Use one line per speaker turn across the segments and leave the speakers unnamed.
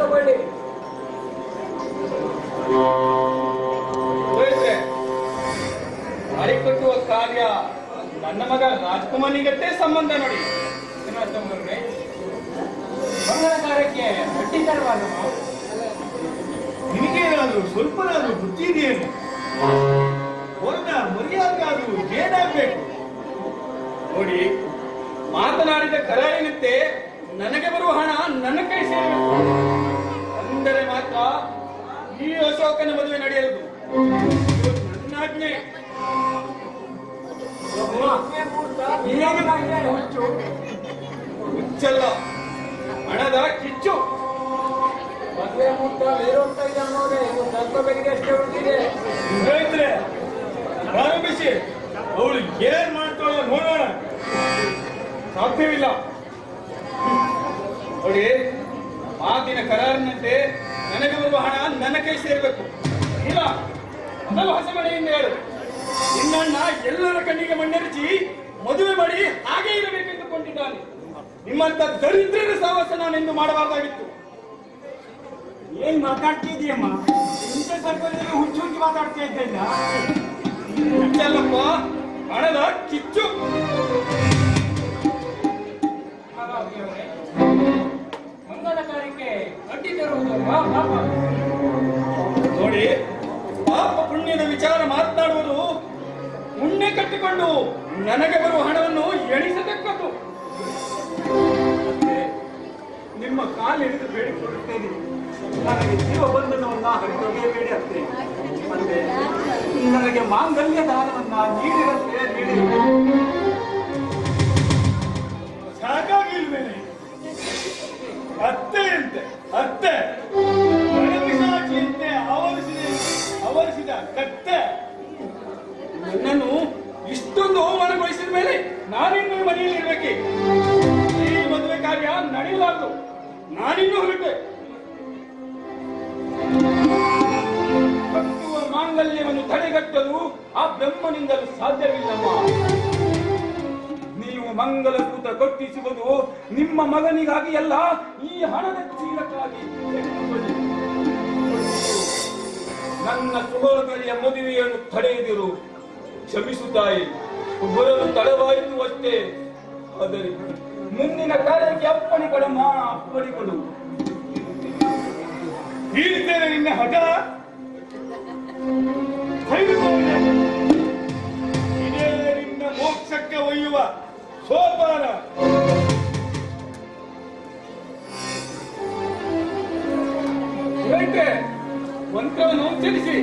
ತಗೊಳ್ಳಿ.
ದಾರಿ ಕಟ್ಟುವ ಕಾರ್ಯ. ನನ್ನ ಮಗ ರಾಜ್ಕುಮಾರಿಗಷ್ಟೇ ಸಂಬಂಧ ನೋಡಿ. ಶ್ರೀನಿವಾಸಮ್ಮನವ್ರೆ, ಮಂಗಳ ಕಾರ್ಯಕ್ಕೆ ಅಡ್ಡಿ
ನಿಮಗೇನಾದ್ರೂ ಸ್ವಲ್ಪನಾದ್ರೂ ಬುದ್ಧಿ ಇದೆಯೇನು? ಹೊರದ ಮರ್ಯಾದೆಗಾದ್ರೂ ಏನಾಗ್ಬೇಕು?
ನೋಡಿ ಮಾತನಾಡಿದ ಕರಾರಿನಂತೆ ನನಗೆ ಬರುವ ಹಣ ನನ್ನ ಅಶೋಕನ ಮದುವೆ ನಡೆಯಲು
ನನ್ನಾಜ್ಞೆ
ಹುಚ್ಚಲ್ಲ. ಹಣದ ಕಿಚ್ಚು.
ಮದುವೆ ಮುಹೂರ್ತ ಬೇರೋಗ್ತಾ ಇದೆ ಅನ್ನೋದೇ ಸ್ವಲ್ಪ ಬೆಳಿಗ್ಗೆ ಅಷ್ಟೇ ಉಳಿದಿದೆ
ರೈತ್ರೆ ಪ್ರಾರಂಭಿಸಿ. ಅವಳು ಏನ್ ಮಾಡ್ತಾಳ ನೋಡೋಣ.
ಸಾಧ್ಯವಿಲ್ಲ. ನೋಡಿ ಮಾತಿನ ಕರಾರಿನಂತೆ ನನಗೆ ಬರುವ ಹಣ ನನ್ನ ಕೈ ಸೇರಬೇಕು. ಇಲ್ಲ ಮೊದಲು ಹೊಸಮನೆಯಿಂದ ಹೇಳು. ನಿನ್ನಣ್ಣ ಎಲ್ಲರ ಕಣ್ಣಿಗೆ ಮಣ್ಣೆರಚಿ ಮದುವೆ ಮಾಡಿ ಹಾಗೆ ಇರಬೇಕೆಂದುಕೊಂಡಿದ್ದಾನೆ ನಿಮ್ಮಂತ ದರಿದ್ರರ ನಾನು ನಾನೆಂದು ಮಾಡಬಾರ್ದಾಗಿತ್ತು.
ಏನ್ ಮಾತಾಡ್ತಿದ್ಯಮ್ಮ ಇಂಥ ಸರ್ಕಾರದಲ್ಲಿ ಹುಚ್ಚು ಹುಚ್ಚು ಮಾತಾಡ್ತಾ ಇದ್ದಿಲ್ಲ
ಹುಚ್ಚಲ್ಲಪ್ಪ ಹಣದ ಕಿಚ್ಚು. ನನಗೆ ಬರುವ ಹಣವನ್ನು ಎಣಿಸತಕ್ಕದ್ದು.
ನಿಮ್ಮ ಕಾಲು ಹಿಡಿದು ಬೇಡಿಕೊಳ್ಳುತ್ತೇನೆ ನನಗೆ ಜೀವ ಬಂಧನವನ್ನ ಹರಿದೊಗೆಯಬೇಡಿ ಅತ್ತೆ ಮತ್ತೆ ನನಗೆ ಮಾಂಗಲ್ಯ ದಾನವನ್ನ ನೀಡಿರತ್ತೆ
ನೀವು ಮಂಗಲ ಕೃತ ಕಟ್ಟಿಸುವುದು ನಿಮ್ಮ ಮಗನಿಗಾಗಿ ಅಲ್ಲ, ಈ ಹಣದ ಚೀಲಕ್ಕಾಗಿ. ನನ್ನ ಸಹೋದರಿಯ ಮದುವೆಯನ್ನು ತಡೆಯದಿರು ಕ್ಷಮಿಸುತ್ತಾಯಿ ಬರಲು ತಡವಾಯಿತು ಅಷ್ಟೇ ಆದರೆ ಮುಂದಿನ ಕಾರ್ಯಕ್ಕೆ ಅಪ್ಪಣೆ ಕೊಡಮ್ಮ ಅಪ್ಪಣೆ ಕೊಡು
ಹೀರಿದ್ದೇನೆ ನಿನ್ನ ಹಠ. ಇದೇ ನಿನ್ನ ಮೋಕ್ಷಕ್ಕೆ ಒಯ್ಯುವ ಸೋಪಾನ.
ಹೇಳ್ತೆ ಮಂತ್ರವನ್ನು ಉಚ್ಚರಿಸಿ.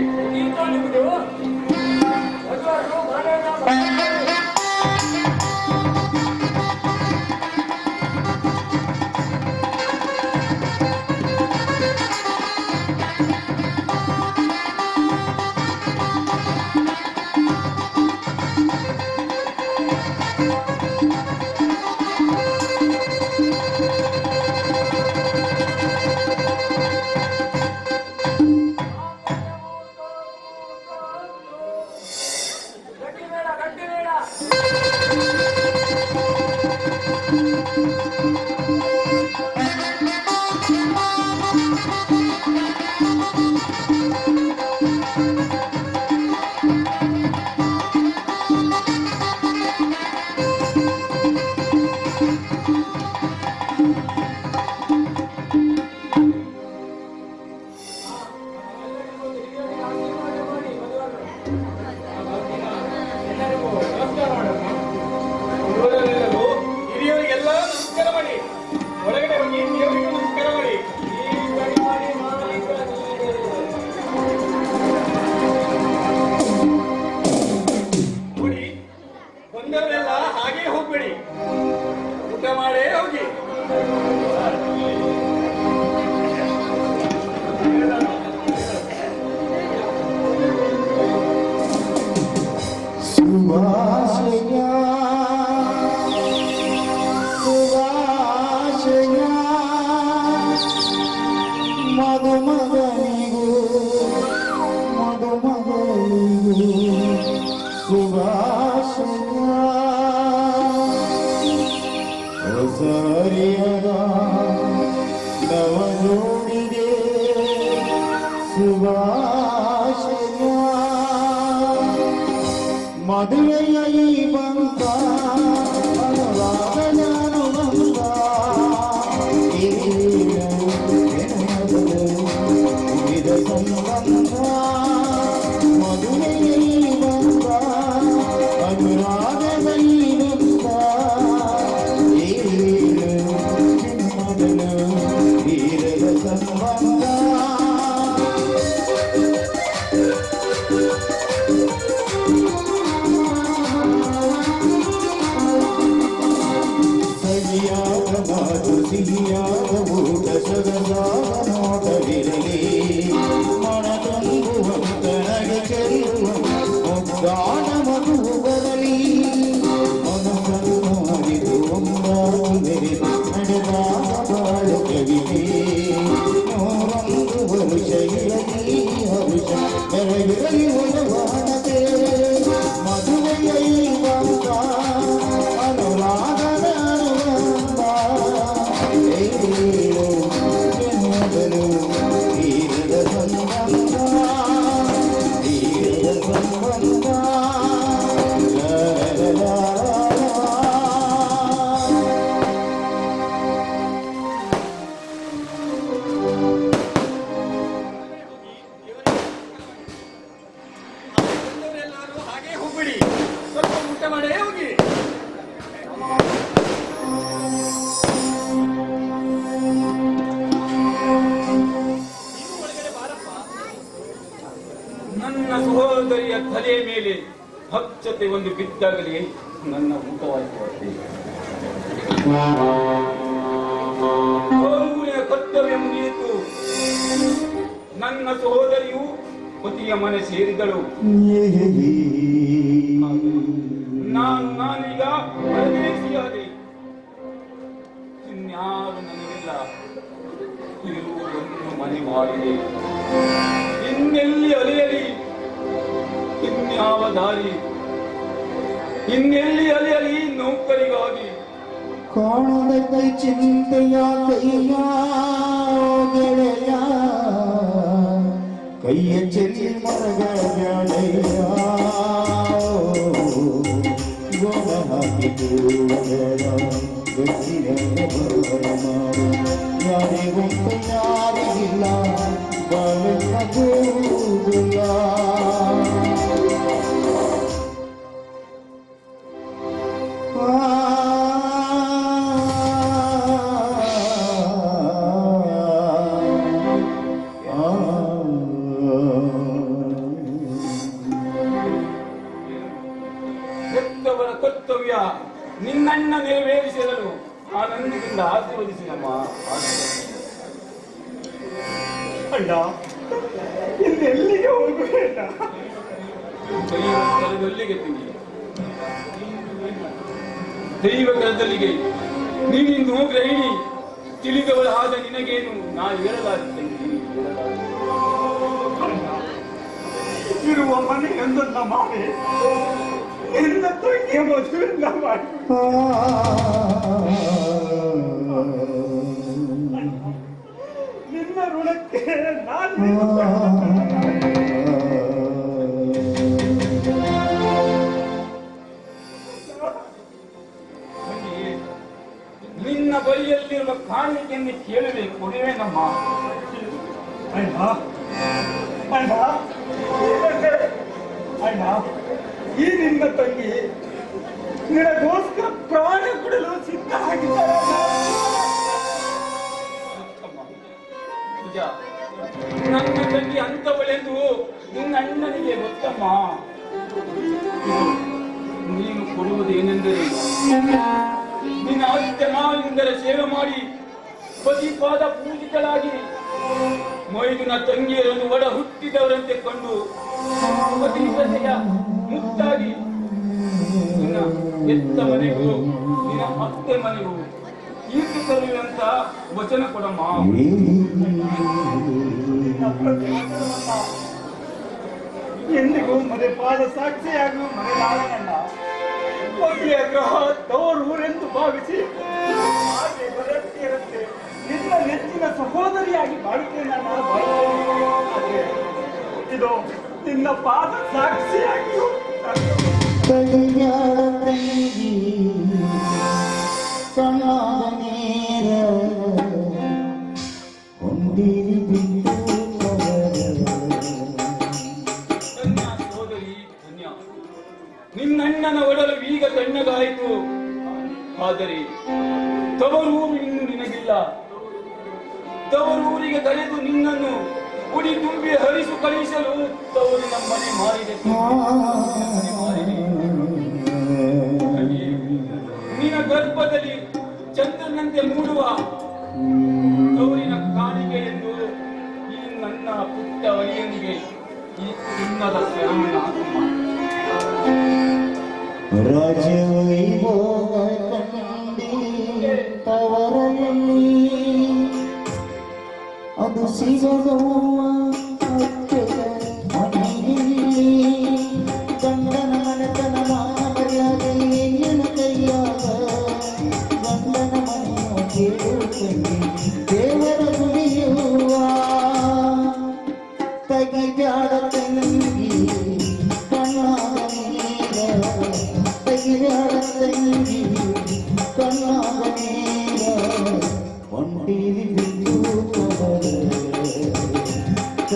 我们玩 ಭಕ್ತತೆ ಒಂದು ಬಿದ್ದಾಗಲಿ ನನ್ನ ಮುಖವಾಗಿ ಗೌರಿಯ ಕರ್ತವ್ಯ ಮುಗಿಯಿತು. ನನ್ನ ಸಹೋದರಿಯು ಪತಿಯ ಮನೆ ಸೇರಿದಳು. ನಾನು ನಾನೀಗ ಪರದೇಶಿಯಾದೆ. ಇನ್ಯಾರು ನನಗಿಲ್ಲ ಇರುವುದೊಂದು ಮನೆ ಮಾಡಿದೆ. ಇನ್ಯಾವ ದಾರಿ ಇನ್ನೆಲ್ಲಿ ಅಲೆಯಲಿ ನೌಕರಿಗಾಗಿ
ಕಾಣದ ಕೈ ಚಿಂತೆಯ ಕೈಯ ಗೆಳೆಯ ಕೈಯ ಚೆಲ್ಲಿ ಮರಗಳ ಗೆಳೆಯ ಗೋಣ ಹಾಕಿತು ಗೊತ್ತಿರ ಮಾಡು ಯಾರಿಗೊಂದು ಯಾರಿಗಿಲ್ಲ ಬಾಳಿನ ಗೋಗುಲ
ಕರ್ತವ್ಯ ನಿನ್ನಣ್ಣ ನೆರವೇರಿಸಿದನು. ಆನಂದದಿಂದ ಆಶೀರ್ವದಿಸಿನಮ್ಮ
ಅಣ್ಣ ಇನ್ನೆಲ್ಲಿಗೆ ಹೋಗಬೇಡ
ದೈವ ತಿಂಗಿ ತಂಗಿ ದೈವ ಕರದಲ್ಲಿಗೆ. ನೀನಿಂದು ಗ್ರಹಿಣಿ ತಿಳಿದವಳಾದ ನಿನಗೇನು? ನಾ ಹೇಳಲಾರೆ.
ಇರುವ ಮನೆಯೊಂದನ್ನ ಮಾಡಿ. ನಿನ್ನ ಋಣಕ್ಕೆ ನಾನು
ನಿನ್ನ ಬಳಿಯಲ್ಲಿರುವ ಕಾಣಿಕೆಯನ್ನು ಕೇಳದೆ ಕೊಡುವೇನಮ್ಮ
ಅಣ್ಣ. ಅಣ್ಣ. ಅಣ್ಣ. ಈ ನಿನ್ನ ತಂಗಿ ನಿನಗೋಸ್ಕರ ಪ್ರಾಣ ಕೊಡಲು ಸಿದ್ಧ.
ನಿಜ ನನ್ನ ತಂಗಿ ಅಂತವಳೆಂದು ನಿನ್ನ ಅಣ್ಣನಿಗೆ ಗೊತ್ತಮ್ಮ ನೀನು ಕೊಡುವುದೇನೆಂದರೆ ನಿನ್ನ ಆದಿತ್ಯ ಮಾವಿಂದರ ಸೇವೆ ಮಾಡಿ ಪತಿಪಾದ ಪೂಜಿತಳಾಗಿ ಮೈದುನ ತಂಗಿಯರನ್ನು ಒಡ ಹುಟ್ಟಿದವರಂತೆ ಕಂಡು ಪತಿ ಎತ್ತ ಮನೆಗೂ ನಿನ್ನ ಮತ್ತೆ ಮನೆಗೂ ಕೀರ್ತಿ ತರುವಂತ ವಚನ ಕೊಡಮ್ಮ.
ಎಂದಿಗೂ ಮನೆ ಪಾದ ಸಾಕ್ಷಿಯಾಗುವ ಮನೆಯಾಳನಲ್ಲ ಒಳ್ಳೆಯ ಗ್ರಹ ತವರೂರೆಂದು ಭಾವಿಸಿ, ಹಾಗೆ ಬರತ್ತಿರಂತೆ ನಿನ್ನ ನೆಚ್ಚಿನ ಸಹೋದರಿಯಾಗಿ ಬಾಳುತ್ತೇನೆ ಇದು ನಿನ್ನ ಪಾದ ಸಾಕ್ಷಿಯಾಗಿ
ನಿನ್ನಣ್ಣನ ಒಡಲು ಈಗ ತಣ್ಣಗಾಯಿತು ಆದರೆ ತವರೂರು ಇನ್ನು ನಿನಗಿಲ್ಲ ತವರೂರಿಗೆ ಕರೆದು ನಿನ್ನನ್ನು ಉಡಿ ತುಂಬಿ ಹರಿಸು ಕಳಿಸಲು ತವರು ನಮ್ಮನೆ ಮಾರಿದೆ ಮನೆ ಮಾರಿದೆ. ಗರ್ಭದಲ್ಲಿ ಚಂದ್ರನಂತೆ ಮೂಡುವ ಗೌರಿನ ಕಾಣಿಕೆ ಎಂದು ಈ ಈ ಪುಟ್ಟ ಶ್ರಮಣ
ರಾಜವೈಭೋಗ ಕಂಡಿ ತವರಲ್ಲಿ ಅದು ಸಿಗದವ್ವ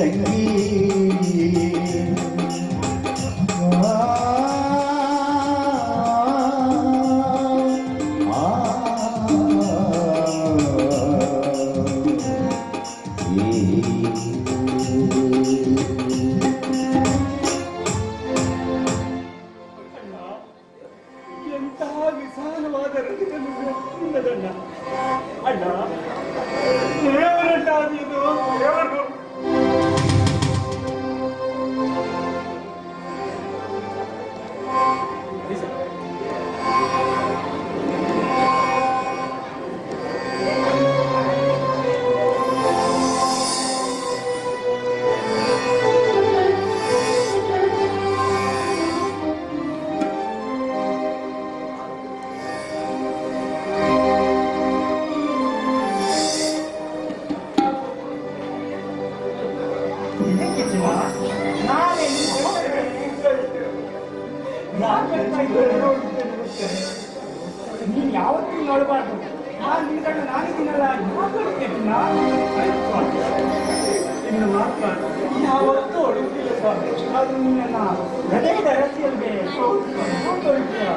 ತಂಗಿ ಆ, ಆ,
ಅಣ್ಣ ಎಂತಹ ವಿಶಾಲವಾದ ಹೃದಯವನ್ನು ಹೊಂದಿದಣ್ಣ ಅಣ್ಣ ನೀನ್ ಯಾವತ್ತೂ ನೋಡಬಾರ್ದು. ನಾನು ನಿಂತಣ್ಣ ನಾನಿದ್ದೀನಲ್ಲ ನಾನು ಇನ್ನು ಮಾತ್ರ ಯಾವತ್ತೂ ಹೊಡೆಯುತ್ತಿಲ್ಲ ಸ್ವಾಮಿ. ಅದು ನಿನ್ನ ಹೃದಯದ ರಸಿಯಲ್ಗೆ ಹೊರಟೋಯ್ತೀಯ